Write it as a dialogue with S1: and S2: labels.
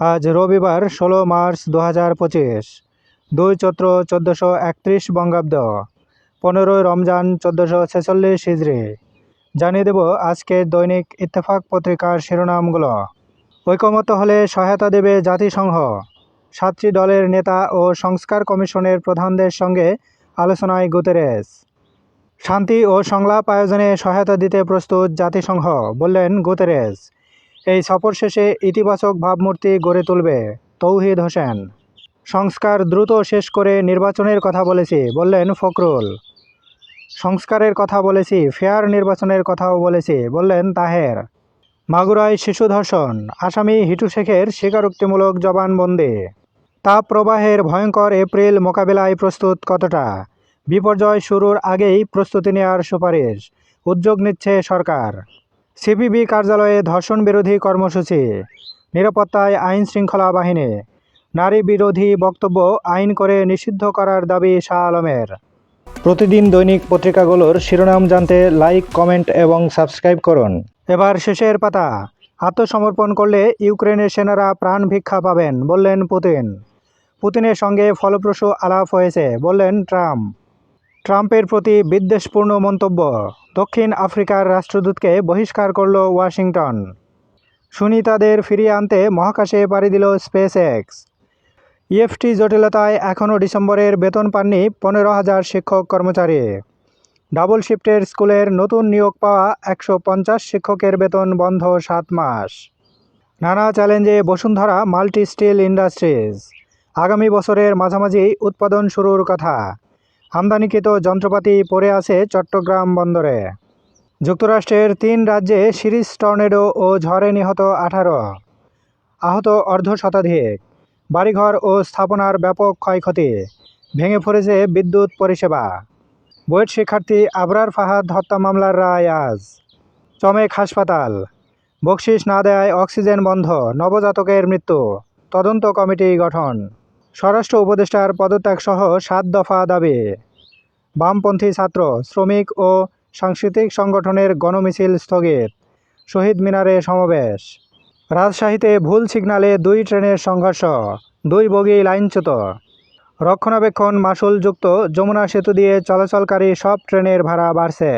S1: আজ রবিবার ষোলো মার্চ দু হাজার পঁচিশ। দুই চৈত্র চোদ্দোশো একত্রিশ বঙ্গাব্দ। পনেরোই রমজান চোদ্দোশো ছেচল্লিশ হিজড়ি জানিয়ে দেব আজকের দৈনিক ইত্তেফাক পত্রিকার শিরোনামগুলো। ঐকমত্য হলে সহায়তা দেবে জাতিসংঘ। সাতটি দলের নেতা ও সংস্কার কমিশনের প্রধানদের সঙ্গে আলোচনায় গুতেরেস শান্তি ও সংলাপ আয়োজনে সহায়তা দিতে প্রস্তুত জাতিসংঘ, বললেন গুতেরেস এই সফর শেষে ইতিবাচক ভাবমূর্তি গড়ে তুলবে তৌহিদ হোসেন। সংস্কার দ্রুত শেষ করে নির্বাচনের কথা বলেছি, বললেন ফখরুল। সংস্কারের কথা বলেছি, ফেয়ার নির্বাচনের কথাও বলেছি, বললেন তাহের। মাগুরায় শিশু ধর্ষণ, আসামি হিটু শেখের স্বীকারোক্তিমূলক জবানবন্দি। তাপ প্রবাহের ভয়ঙ্কর এপ্রিল মোকাবেলায় প্রস্তুত কতটা? বিপর্যয় শুরুর আগেই প্রস্তুতি নেওয়ার সুপারিশ, উদ্যোগ নিচ্ছে সরকার। সিপিবি কার্যালয়ে ধর্ষণ বিরোধী কর্মসূচি, নিরাপত্তায় আইন শৃঙ্খলা বাহিনী নারী বিরোধী বক্তব্য আইন করে নিষিদ্ধ করার দাবি শাহ আলমের। প্রতিদিন দৈনিক পত্রিকাগুলোর শিরোনাম জানতে লাইক, কমেন্ট এবং সাবস্ক্রাইব করুন। এবার শেষের পাতা, আত্মসমর্পণ করলে ইউক্রেনের সেনারা প্রাণ ভিক্ষা পাবেন বললেন পুতিন। পুতিনের সঙ্গে ফলপ্রসূ আলাপ হয়েছে বললেন ট্রাম্প। ট্রাম্পের প্রতি বিদ্বেষপূর্ণ মন্তব্য। দক্ষিণ আফ্রিকার রাষ্ট্রদূতকে বহিষ্কার করল ওয়াশিংটন। সুনিতাদের ফিরিয়ে আনতে মহাকাশে পাড়ি দিল স্পেস এক্স ইএফটি জটিলতায় এখনও ডিসেম্বরের বেতন পাননি পনেরো হাজার শিক্ষক কর্মচারী। ডাবল শিফটের স্কুলের নতুন নিয়োগ পাওয়া একশো পঞ্চাশ শিক্ষকের বেতন বন্ধ সাত মাস। নানা চ্যালেঞ্জে বসুন্ধরা মাল্টি স্টিল ইন্ডাস্ট্রিজ। আগামী বছরের মাঝামাঝি উৎপাদন শুরুর কথা। আমদানিকৃত যন্ত্রপাতি পড়ে আছে চট্টগ্রাম বন্দরে। যুক্তরাষ্ট্রের তিন রাজ্যে সিরিজ টর্নেডো ও ঝড়ে নিহত আঠারো। আহত অর্ধ শতাধিক। বাড়িঘর ও স্থাপনার ব্যাপক ক্ষয়ক্ষতি। ভেঙে পড়েছে বিদ্যুৎ পরিষেবা। বুয়েট শিক্ষার্থী আবরার ফাহাদ হত্যা মামলার রায় আজ। চমেক হাসপাতাল। বকশিস না দেয় অক্সিজেন বন্ধ, নবজাতকের মৃত্যু। তদন্ত কমিটি গঠন। স্বরাষ্ট্র উপদেষ্টার পদত্যাগ সহ সাত দফা দাবি। বামপন্থী ছাত্র, শ্রমিক ও সাংস্কৃতিক সংগঠনের গণমিছিল স্থগিত। শহীদ মিনারে সমাবেশ। রাজশাহীতে ভুল সিগনালে দুই ট্রেনের সংঘর্ষ, দুই বগি লাইনচ্যুত। রক্ষণাবেক্ষণ মাসুলযুক্ত যমুনা সেতু দিয়ে চলাচলকারী সব ট্রেনের ভাড়া বাড়ছে।